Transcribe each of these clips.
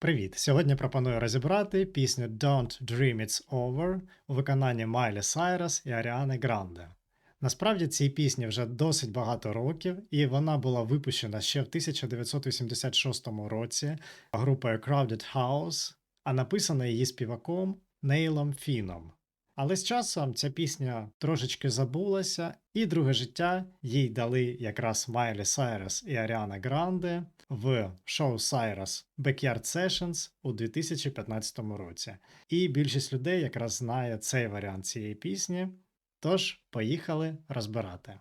Привіт! Сьогодні пропоную розібрати пісню Don't Dream It's Over у виконанні Майлі Сайрес і Аріани Гранде. Насправді цій пісні вже досить багато років, і вона була випущена ще в 1986 році групою Crowded House, а написана її співаком Нейлом Фіном. Але з часом ця пісня трошечки забулася, і друге життя їй дали якраз Майлі Сайрес і Аріана Гранде в шоу Сайрес Backyard Sessions у 2015 році. І більшість людей якраз знає цей варіант цієї пісні. Тож, поїхали розбирати.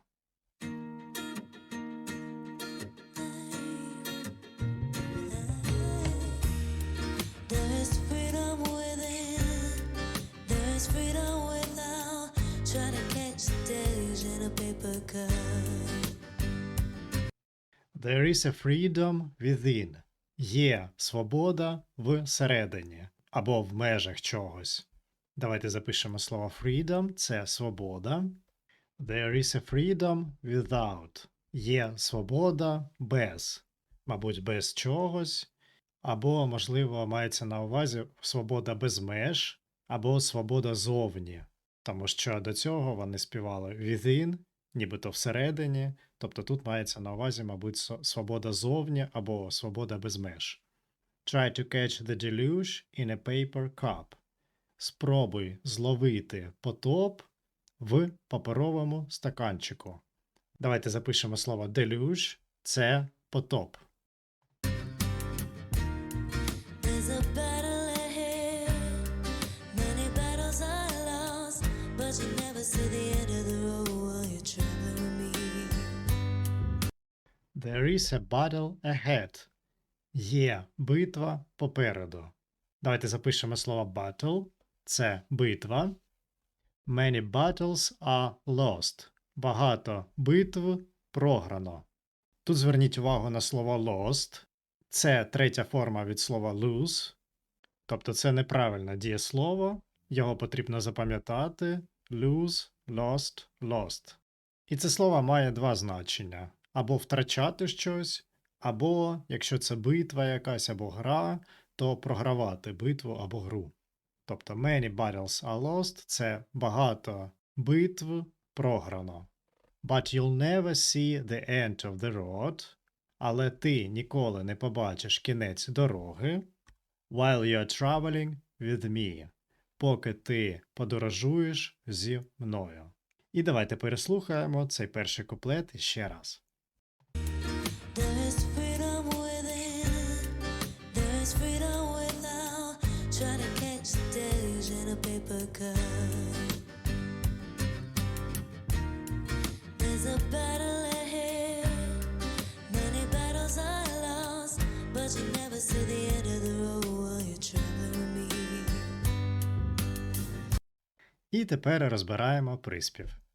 There is a freedom within. Є свобода всередині або в межах чогось. Давайте запишемо слово freedom це свобода. There is a freedom without. Є свобода без, мабуть, без чогось. Або, можливо, мається на увазі свобода без меж, або свобода зовні. Тому що до цього вони співали within, нібито всередині. Тобто тут мається на увазі, мабуть, свобода зовні або свобода без меж. Try to catch the deluge in a paper cup. Спробуй зловити потоп в паперовому стаканчику. Давайте запишемо слово deluge – це потоп. There is a battle ahead. Є битва попереду. Давайте запишемо слово battle. Це битва. Many battles are lost. Багато битв програно. Тут зверніть увагу на слово lost. Це третя форма від слова lose. Тобто це неправильне дієслово. Його потрібно запам'ятати. Lose, lost, lost. І це слово має два значення: або втрачати щось, або, якщо це битва якась або гра, то програвати битву або гру. Тобто many battles are lost це багато битв програно. But you'll never see the end of the road. Але ти ніколи не побачиш кінець дороги. While you're traveling with me. Поки ти подорожуєш зі мною. І давайте переслухаємо цей перший куплет ще раз. І тепер розбираємо приспів.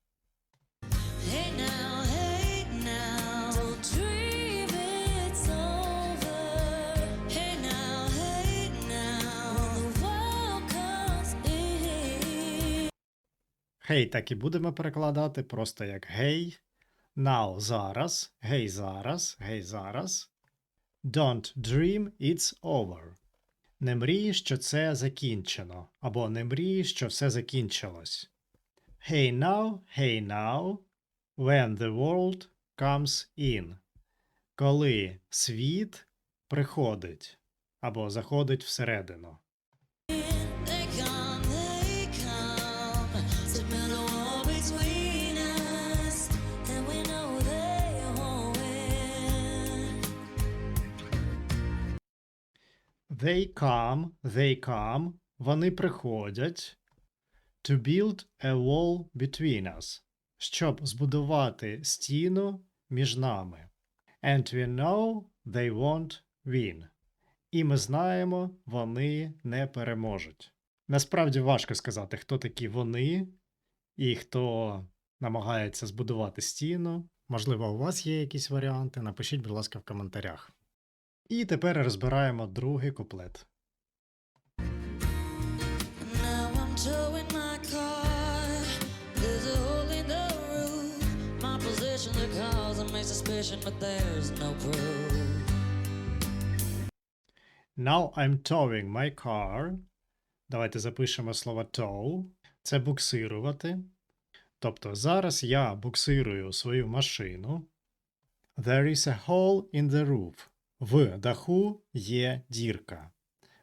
Хей, так і будемо перекладати просто як гей. Now зараз, гей зараз, гей зараз. Don't dream it's over. Не мрій, що це закінчено. Або не мрій, що все закінчилось. Hey now, hey now, when the world comes in. Коли світ приходить або заходить всередину. They come, they come, вони приходять to build a wall between us, щоб збудувати стіну між нами. And we know they won't win. І ми знаємо, вони не переможуть. Насправді важко сказати, хто такі вони і хто намагається збудувати стіну. Можливо, у вас є якісь варіанти. Напишіть, будь ласка, в коментарях. І тепер розбираємо другий куплет. Now I'm towing my car. Давайте запишемо слово tow. Це буксирувати. Тобто зараз я буксирую свою машину. There is a hole in the roof. В даху є дірка.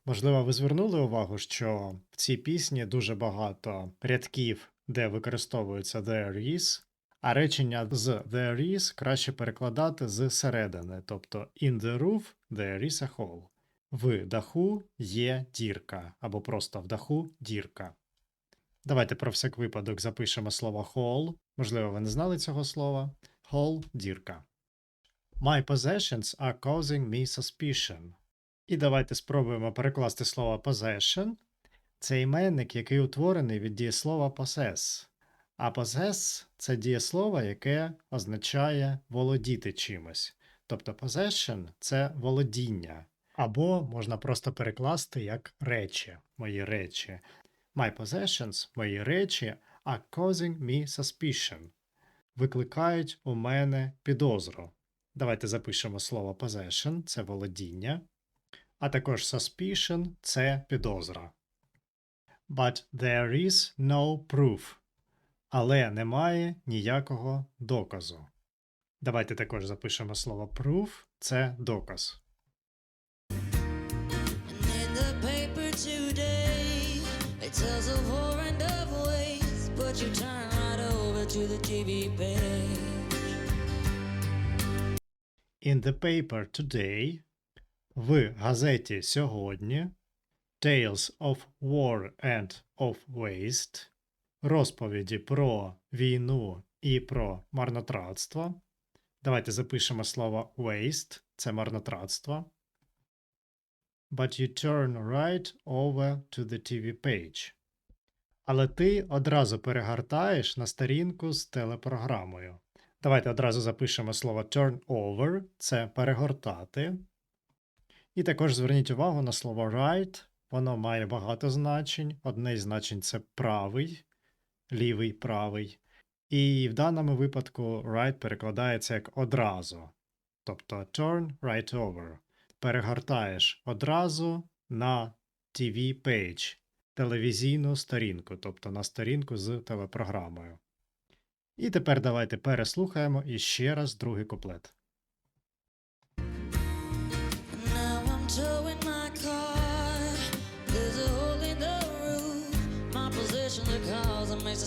Можливо, ви звернули увагу, що в цій пісні дуже багато рядків, де використовується there is, а речення з there is краще перекладати з середини, тобто in the roof there is a hole. В даху є дірка, або просто в даху дірка. Давайте про всяк випадок запишемо слово hole. Можливо, ви не знали цього слова. Hole – дірка. My possessions are causing me suspicion. І давайте спробуємо перекласти слово possession. Це іменник, який утворений від дієслова possess. А possess – це дієслово, яке означає володіти чимось. Тобто possession – це володіння. Або можна просто перекласти як речі, мої речі. My possessions, мої речі, are causing me suspicion. Викликають у мене підозру. Давайте запишемо слово possession, це володіння, а також suspicion це підозра. But there is no proof. Але немає ніякого доказу. Давайте також запишемо слово proof це доказ. Tells of and of waste. But you turn right over to the TV page. In the paper today в газеті сьогодні Tales of War and of Waste розповіді про війну і про марнотратство. Давайте запишемо слово waste це марнотратство. But you turn right over to the TV page. Але ти одразу перегортаєш на сторінку з телепрограмою. Давайте одразу запишемо слово turn over це перегортати. І також зверніть увагу на слово right. Воно має багато значень. Одне із значень це правий, лівий, правий. І в даному випадку right перекладається як одразу. Тобто turn right over. Перегортаєш одразу на TV page, телевізійну сторінку, тобто на сторінку з телепрограмою. І тепер давайте переслухаємо іще раз другий куплет.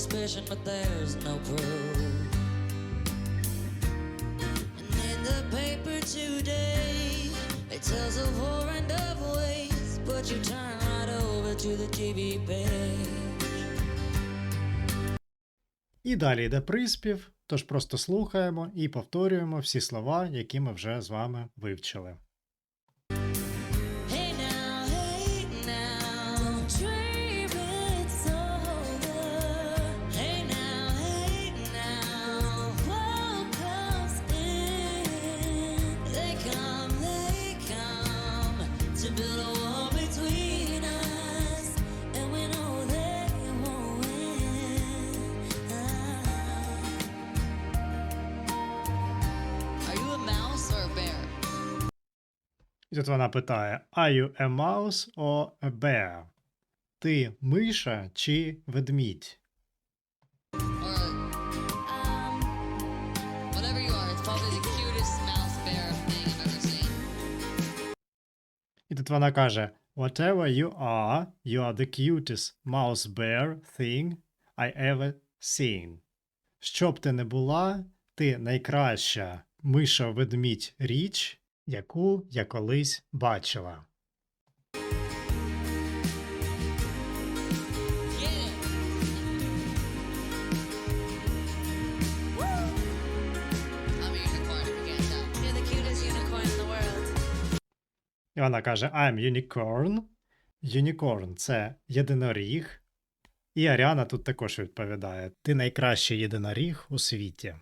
Suspicion, but there's no proof. And in the paper today, it tells of of waste. But you turn right over to the TV page. І далі йде приспів, тож просто слухаємо і повторюємо всі слова, які ми вже з вами вивчили. І тут вона питає: Are you a mouse or a bear? Ти миша чи ведмідь? Um. І тут вона каже: Whatever you are, you are the cutest mouse bear thing I ever seen. Що б ти не була, ти найкраща миша ведмідь річ, яку я колись бачила. І вона каже: I'm unicorn. Unicorn – це єдиноріг. І Аріана тут також відповідає: Ти найкращий єдиноріг у світі.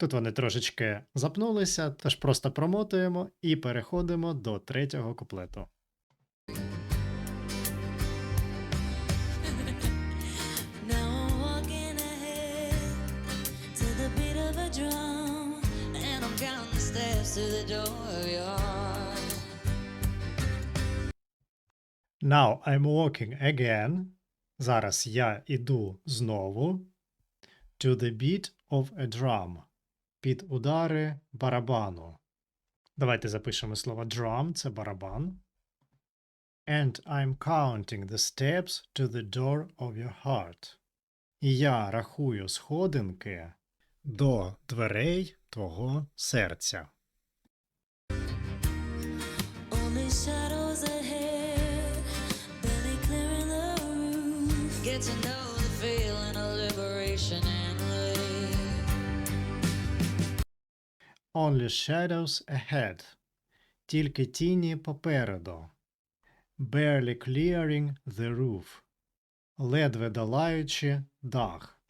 Тут вони трошечки запнулися, тож просто промотуємо і переходимо до третього куплету. Now I'm walking again. Зараз я іду знову. To the beat of a drum. Під удари барабану. Давайте запишемо слово drum, це барабан. And I'm counting the steps to the door of your heart. І я рахую сходинки до дверей твого серця. Only shadows ahead. Тільки тіні попереду. Barely clearing the roof. Ледве долаючи дах.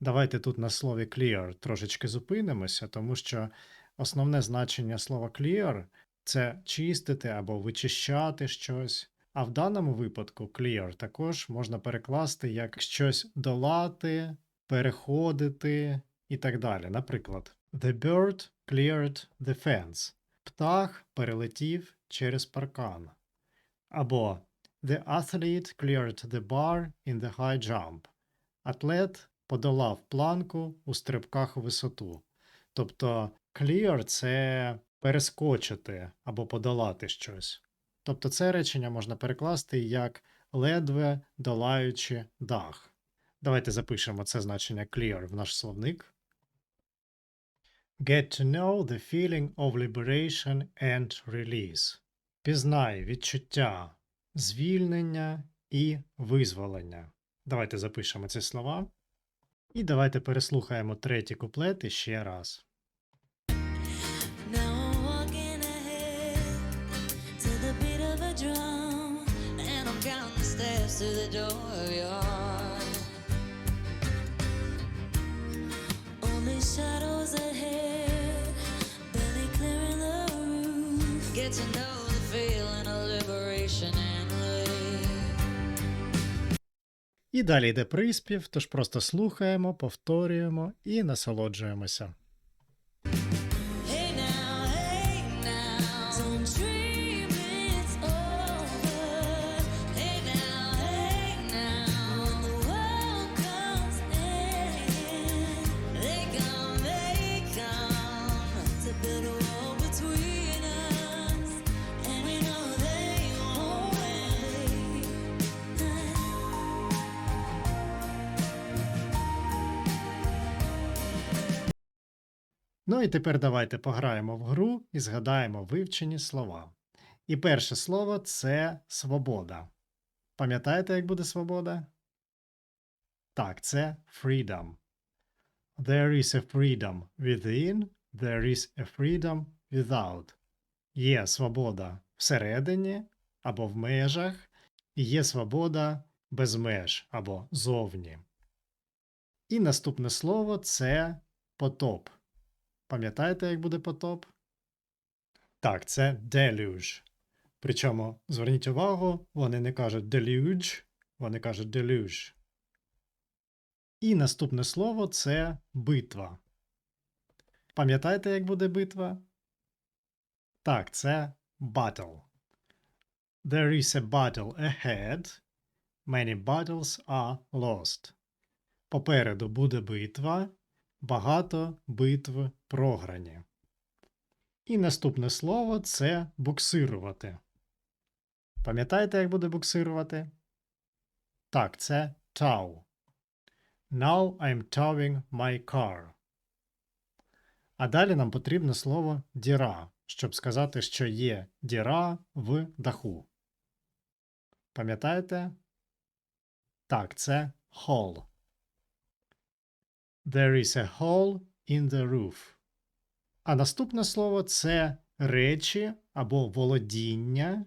Давайте тут на слові clear трошечки зупинимося, тому що основне значення слова clear це чистити або вичищати щось. А в даному випадку clear також можна перекласти як щось долати, переходити і так далі. Наприклад, The bird cleared the fence. Птах перелетів через паркан. Або The athlete cleared the bar in the high jump. Атлет подолав планку у стрибках у висоту. Тобто clear – це перескочити або подолати щось. Тобто це речення можна перекласти як ледве долаючи дах. Давайте запишемо це значення clear в наш словник. Get to know the feeling of liberation and release. Пізнай відчуття звільнення і визволення. Давайте запишемо ці слова. І давайте переслухаємо третій куплет іще раз. To the door of your І далі йде приспів, тож просто слухаємо, повторюємо і насолоджуємося. Ну і тепер давайте пограємо в гру і згадаємо вивчені слова. І перше слово це свобода. Пам'ятаєте, як буде свобода? Так, це freedom. There is a freedom within, there is a freedom without. Є свобода всередині або в межах, і є свобода без меж або зовні. І наступне слово це потоп. Пам'ятаєте, як буде потоп? Так, це deluge. Причому, зверніть увагу, вони не кажуть deluge, вони кажуть deluge. І наступне слово це битва. Пам'ятаєте, як буде битва? Так, це battle. There is a battle ahead. Many battles are lost. Попереду буде битва, багато битв програні. І наступне слово це буксирувати. Пам'ятаєте, як буде буксирувати? Так, це tow. Now I'm towing my car. А далі нам потрібно слово діра, щоб сказати, що є діра в даху. Пам'ятаєте? Так, це hole. There is a hole in the roof. А наступне слово це речі або володіння.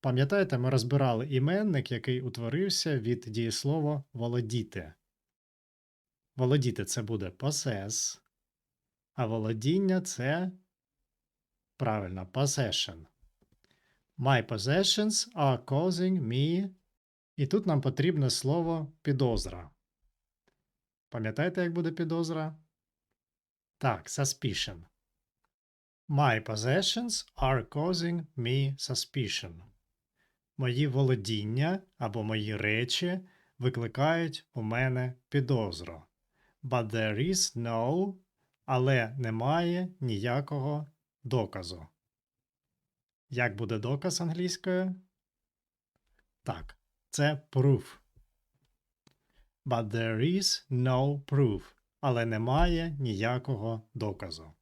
Пам'ятаєте, ми розбирали іменник, який утворився від дієслова володіти. Володіти це буде possess, а володіння це правильно possession. My possessions are causing me. І тут нам потрібне слово підозра. Пам'ятаєте, як буде підозра? Так, suspicion. My possessions are causing me suspicion. Мої володіння або мої речі викликають у мене підозру. But there is no, але немає ніякого доказу. Як буде доказ англійською? Так, це proof. But there is no proof. Але немає ніякого доказу.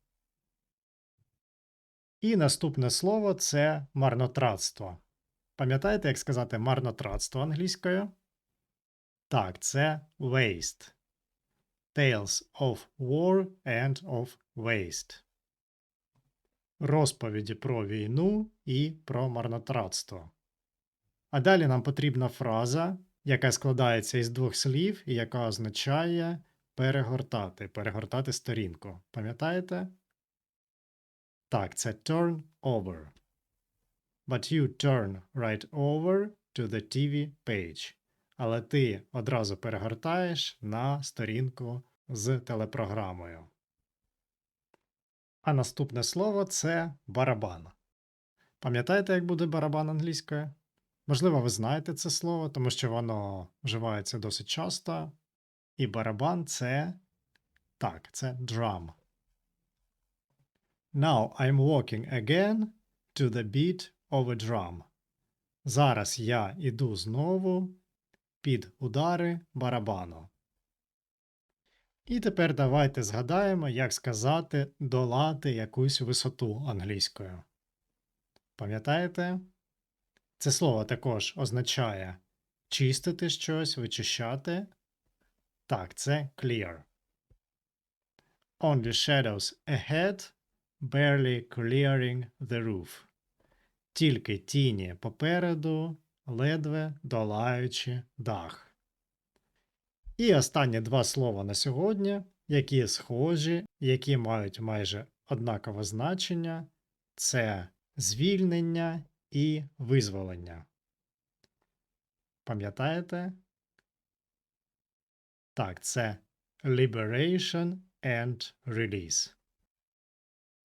І наступне слово це марнотратство. Пам'ятаєте, як сказати марнотратство англійською? Так, це waste. Tales of War and of Waste. Розповіді про війну і про марнотратство. А далі нам потрібна фраза, яка складається із двох слів і яка означає перегортати, перегортати сторінку. Пам'ятаєте? Так, це turn over. But you turn right over to the TV page. Але ти одразу перегортаєш на сторінку з телепрограмою. А наступне слово це барабан. Пам'ятаєте, як буде барабан англійською? Можливо, ви знаєте це слово, тому що воно вживається досить часто. І барабан це. Так, це drum. Now I'm walking again to the beat of a drum. Зараз я іду знову під удари барабану. І тепер давайте згадаємо, як сказати долати якусь висоту англійською. Пам'ятаєте? Це слово також означає чистити щось, вичищати. Так, це clear. Only shadows ahead, barely clearing the roof. Тільки тіні попереду, ледве долаючи дах. І останні два слова на сьогодні, які схожі, які мають майже однакове значення, це звільнення і визволення. Пам'ятаєте? Так, це liberation and release.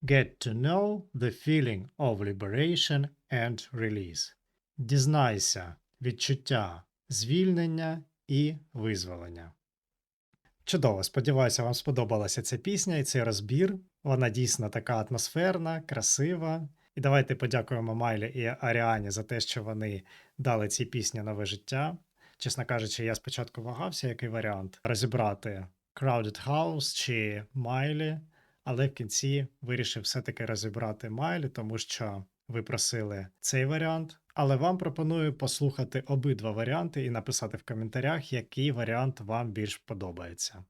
Get to know the feeling of liberation and release. Дізнайся відчуття звільнення і визволення. Чудово, сподіваюся, вам сподобалася ця пісня і цей розбір. Вона дійсно така атмосферна, красива. І давайте подякуємо Майлі і Аріані за те, що вони дали цій пісні нове життя. Чесно кажучи, я спочатку вагався, який варіант розібрати Crowded House чи Майлі, але в кінці вирішив все-таки розібрати Майлі, тому що ви просили цей варіант. Але вам пропоную послухати обидва варіанти і написати в коментарях, який варіант вам більш подобається.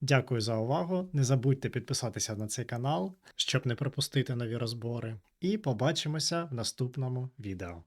Дякую за увагу. Не забудьте підписатися на цей канал, щоб не пропустити нові розбори. І побачимося в наступному відео.